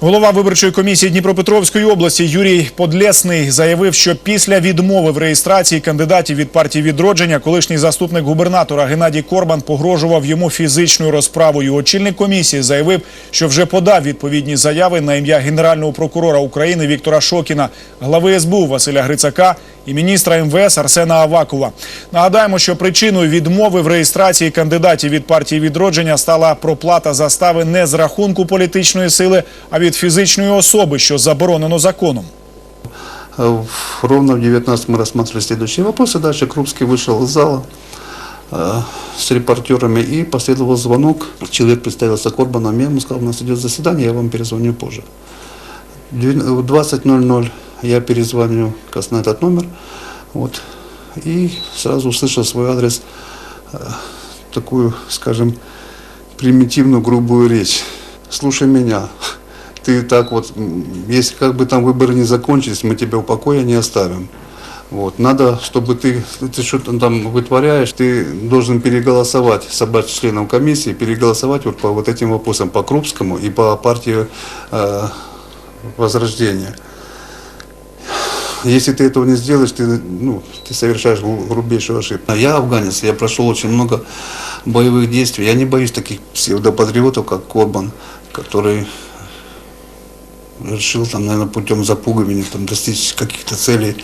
Голова виборчої комісії Дніпропетровської області Юрій Подлесний заявив, що після відмови в реєстрації кандидатів від партії відродження колишній заступник губернатора Геннадій Корбан погрожував йому фізичною розправою. Очільник комісії заявив, що вже подав відповідні заяви на ім'я генерального прокурора України Віктора Шокіна, глави СБУ Василя Грицака і міністра МВС Арсена Авакова. Нагадаємо, що причиною відмови в реєстрації кандидатів від партії відродження стала проплата застави не з рахунку політичної сили, а від фізичної особи, що заборонено законом. Ровно в 19 мы рассматривали следующие вопросы. Дальше Крупский вышел из зала э, с репортерами и последовал звонок. Человек представился Корбаном, я ему сказал, у нас идет заседание, я вам перезвоню позже. В 20.00 я перезвоню на этот номер вот, и сразу услышал свой адрес э, такую, скажем, примитивную, грубую речь. Слушай меня, ты так вот, если как бы там выборы не закончились, мы тебя в покое не оставим. Вот. Надо, чтобы ты, ты что-то там вытворяешь, ты должен переголосовать, собрать членов комиссии, переголосовать вот по вот этим вопросам, по Крупскому и по партии э, Возрождения. Если ты этого не сделаешь, ты, ну, ты совершаешь гру- грубейшую ошибку. Я афганец, я прошел очень много боевых действий. Я не боюсь таких псевдопатриотов, как Корбан, который решил там, наверное, путем запугивания там, достичь каких-то целей.